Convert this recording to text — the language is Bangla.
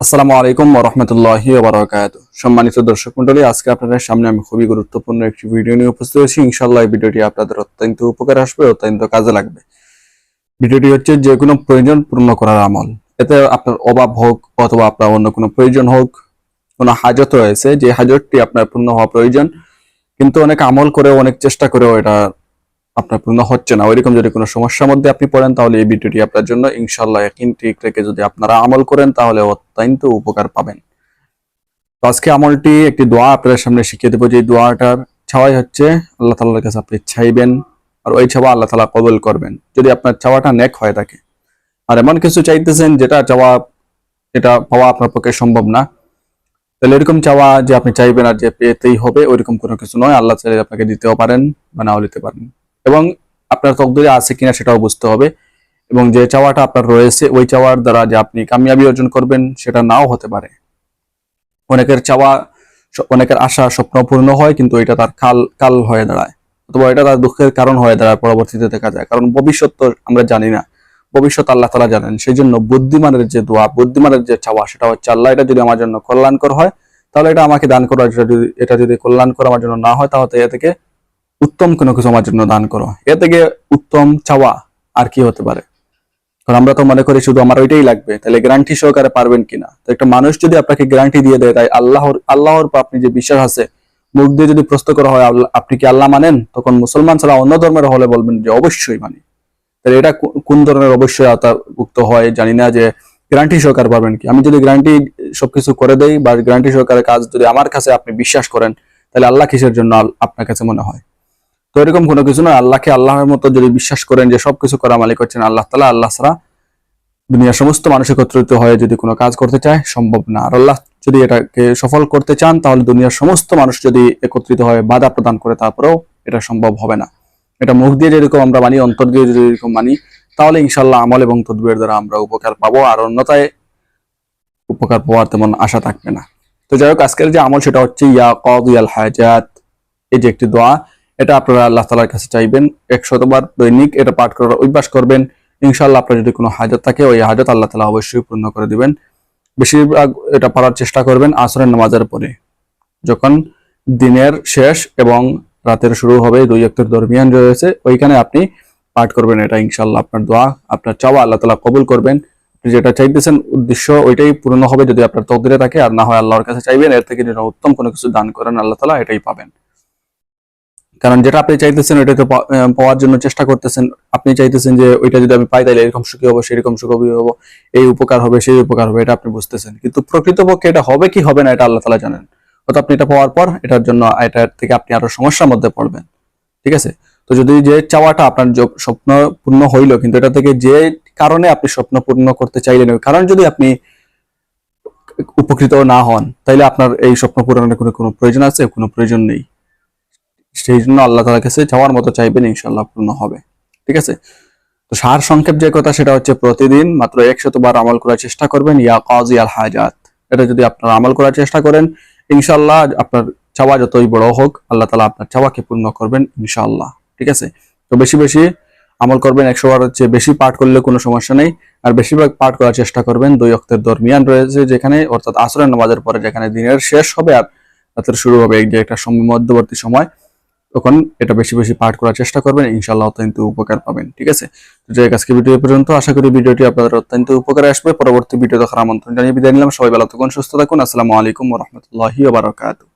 আসসালামু আলাইকুম রহমতুল্লাহি বারাকাত সম্মানিত দর্শক মন্ডলী আজকে আপনাদের সামনে আমি খুবই গুরুত্বপূর্ণ একটি ভিডিও নিয়ে উপস্থিত হয়েছি। ইনশাল্লাহ এই ভিডিওটি আপনাদের অত্যন্ত উপকার আসবে, অত্যন্ত কাজে লাগবে। ভিডিওটি হচ্ছে যে কোনো প্রয়োজন পূর্ণ করার আমল। এতে আপনার অভাব হোক অথবা আপনার অন্য কোনো প্রয়োজন হোক, কোনো হাজত রয়েছে, যে হাজতটি আপনার পূর্ণ হওয়া প্রয়োজন। কিন্তু অনেক আমল করেও, অনেক চেষ্টা করেও এটা আপনার পূর্ণ হচ্ছে না। ওইরকম যদি কোনো সমস্যার মধ্যে আপনি পড়েন, তাহলে এই ভিডিওটি আপনার জন্য ইনশাল্লাহ একদিন ঠিক রেখে যদি আপনারা আমল করেন, তাহলে অত্যন্ত উপকার পাবেন। তো আজকে আমলটি একটি দোয়া আপনাদের সামনে শিখিয়ে দেবো। যে দোয়াটার ছাওয়াই হচ্ছে, আল্লাহ তাল্লাহর কাছে আপনি চাইবেন আর ওই ছাওয়া আল্লাহ তালা কবল করবেন। যদি আপনার চাওয়াটা নেক হয়ে থাকে। আর এমন কিছু চাইতেছেন, যেটা চাওয়া এটা পাওয়া আপনার পক্ষে সম্ভব না। তাহলে এরকম চাওয়া যে আপনি চাইবেন আর যে পেতেই হবে, ওইরকম কোনো কিছু নয়। আল্লাহ চাইলে আপনাকে দিতেও পারেন বা নাও দিতে পারেন। এবং আপনার তকদিরে আছে কিনা সেটাও বুঝতে হবে। এবং যে চাওয়াটা আপনার রয়েছে, ওই চাওয়ার দ্বারা যে আপনি কামিয়াবি অর্জন করবেন, সেটা নাও হতে পারে। অনেকের চাওয়া, অনেকের আশা স্বপ্ন পূর্ণ হয়, কিন্তু এটা তার কাল কাল হয়ে দাঁড়ায়। অথবা এটা তার দুঃখের কারণ হয়ে দাঁড়ায় পরবর্তীতে দেখা যায়। কারণ ভবিষ্যৎ তো আমরা জানি না। ভবিষ্যৎ আল্লাহ তালা জানেন। সেই জন্য বুদ্ধিমানের যে দোয়া, বুদ্ধিমানের যে চাওয়া, সেটা হচ্ছে আল্লাহ, এটা যদি আমার জন্য কল্যাণকর হয়, তাহলে এটা আমাকে দান করো এটা যদি এটা যদি কল্যাণকর আমার জন্য না হয়, তাহলে এ থেকে উত্তম কোনো কিছু আমার জন্য দান করো। এ থেকে উত্তম চাওয়া আর কি হতে পারে? কারণ আমরা তো মনে করি শুধু আমার ওইটাই লাগবে, তাহলে গ্যারান্টি সহকারে পারবেন কিনা? তো একটা মানুষ যদি আপনাকে গ্যারান্টি দিয়ে দেয়, তাই আল্লাহর আল্লাহর উপর আপনি যে বিশ্বাস আছে, মুখ দিয়ে যদি প্রশ্ন করা হয় আপনি কি আল্লাহ মানেন? তখন মুসলমান ছাড়া অন্য ধর্মের হলে বলবেন যে অবশ্যই মানি। তাহলে এটা কোন ধরনের অবশ্যই আওতাভুক্ত হয় জানি না যে গ্যারান্টি সহকারে পারবেন কি? আমি যদি গ্যারান্টি সবকিছু করে দেই বা গ্যারান্টি সহকারে কাজ যদি আমার কাছে আপনি বিশ্বাস করেন, তাহলে আল্লাহ কিসের জন্য আপনার কাছে মনে হয়? তো এরকম কোনো কিছু নয় আল্লাহকে আল্লাহর মতো যদি বিশ্বাস করেন যে সবকিছু করা মালিক হচ্ছেন আল্লাহ তালা আল্লাহ ছাড়া দুনিয়ার সমস্ত মানুষ একত্রিত হয়ে যদি কোনো কাজ করতে চায়, সম্ভব না। আর আল্লাহ যদি এটাকে সফল করতে চান, তাহলে দুনিয়ার সমস্ত মানুষ যদি একত্রিত হয়ে বাধা প্রদান করে, তারপরেও এটা সম্ভব হবে না। এটা মুখ দিয়ে যেরকম আমরা মানি, অন্তর দিয়ে যদি এরকম মানি, তাহলে ইনশাল্লাহ আমল এবং তদবির দ্বারা আমরা উপকার পাবো। আর অন্যতায় উপকার পাওয়ার তেমন আশা থাকবে না। তো যাই হোক, আজকের যে আমল সেটা হচ্ছে ইয়া কদিয়াল হাজাত এই যে একটি দোয়া এটা আপনারা আল্লাহ তালার কাছে চাইবেন। একশতবার দৈনিক এটা পাঠ করার অভ্যাস করবেন। ইনশাল্লাহ আপনার যদি কোনো হাজত থাকে, ওই হাজত আল্লাহ তালা অবশ্যই পূর্ণ করে দিবেন। বেশিরভাগ এটা পড়ার চেষ্টা করবেন আসরের নামাজের পরে। যখন দিনের শেষ এবং রাতের শুরু হবে, দুই একটের দরমিয়ান রয়েছে, ওইখানে আপনি পাঠ করবেন এটা ইনশাল্লাহ আপনার দোয়া, আপনার চাওয়া আল্লাহ তালা কবুল করবেন। যেটা চাইতেছেন উদ্দেশ্য ওইটাই পূর্ণ হবে যদি আপনার তকদিরে থাকে, আর না হয় আল্লাহর কাছে চাইবেন, এর থেকে যেন উত্তম কোনো কিছু দান করেন আল্লাহ তালা এটাই পাবেন। কারণ যেটা আপনি চাইতেছেন ওইটা তো পাওয়ার জন্য চেষ্টা করতেছেন, আপনি চাইতেছেন যে ওইটা যদি আমি পাই তাহলে এরকম সুখী হব, সেরকম সুখী হব, এই উপকার হবে, সেই উপকার হবে, এটা আপনি বুঝতেছেন। কিন্তু প্রকৃতপক্ষে এটা হবে কি হবে না, এটা আল্লাহ তালা জানেন। অর্থাৎ আপনি এটা পাওয়ার পর এটার জন্য এটার থেকে আপনি আরও সমস্যার মধ্যে পড়বেন। ঠিক আছে? তো যদি যে চাওয়াটা আপনার স্বপ্ন পূর্ণ হইল, কিন্তু এটা থেকে যে কারণে আপনি স্বপ্ন পূর্ণ করতে চাইলেন, ওই কারণ যদি আপনি উপকৃত না হন, তাইলে আপনার এই স্বপ্ন পূরণের কোনো কোনো প্রয়োজন আছে? কোনো প্রয়োজন নেই। সেই জন্য আল্লাহ তালার কাছে চাওয়ার মতো চাইবেন ইনশাল্লাহ পূর্ণ হবে। ঠিক আছে? তো সার সংক্ষেপ যে কথা সেটা হচ্ছে প্রতিদিন মাত্র একশত বার আমল করার চেষ্টা করবেন, ইয়া কাজি আল হাজাত এটা যদি আপনারা আমল করার চেষ্টা করেন ইনশাল্লাহ আপনার চাওয়া যতই বড় হোক, আল্লাহ তালা আপনার চাওয়াকে পূর্ণ করবেন ইনশাল্লাহ ঠিক আছে? তো বেশি বেশি আমল করবেন একশো বার হচ্ছে বেশি পাঠ করলে কোনো সমস্যা নেই। আর বেশিরভাগ পাঠ করার চেষ্টা করবেন, দুই অক্টের দরমিয়ান রয়েছে যেখানে, অর্থাৎ আসরের নামাজের পরে যেখানে দিনের শেষ হবে আর রাতের শুরু হবে যে একটা মধ্যবর্তী সময়। তখন এটা বেশি বেশি পাঠ করার চেষ্টা করবেন ইনশাল্লাহ অত্যন্ত উপকার পাবেন, ঠিক আছে? তো যাই আজকে ভিডিও পর্যন্ত আশা করি ভিডিওটি আপনাদের অত্যন্ত উপকারে আসবে। পরবর্তী ভিডিও দেখার আমন্ত্রণ জানিয়ে বিদায় নিলাম। সবাই ভালো থাকুন, সুস্থ থাকুন। আসসালামু আলাইকুম রহমতুল্লাহি বারাকাতুহ।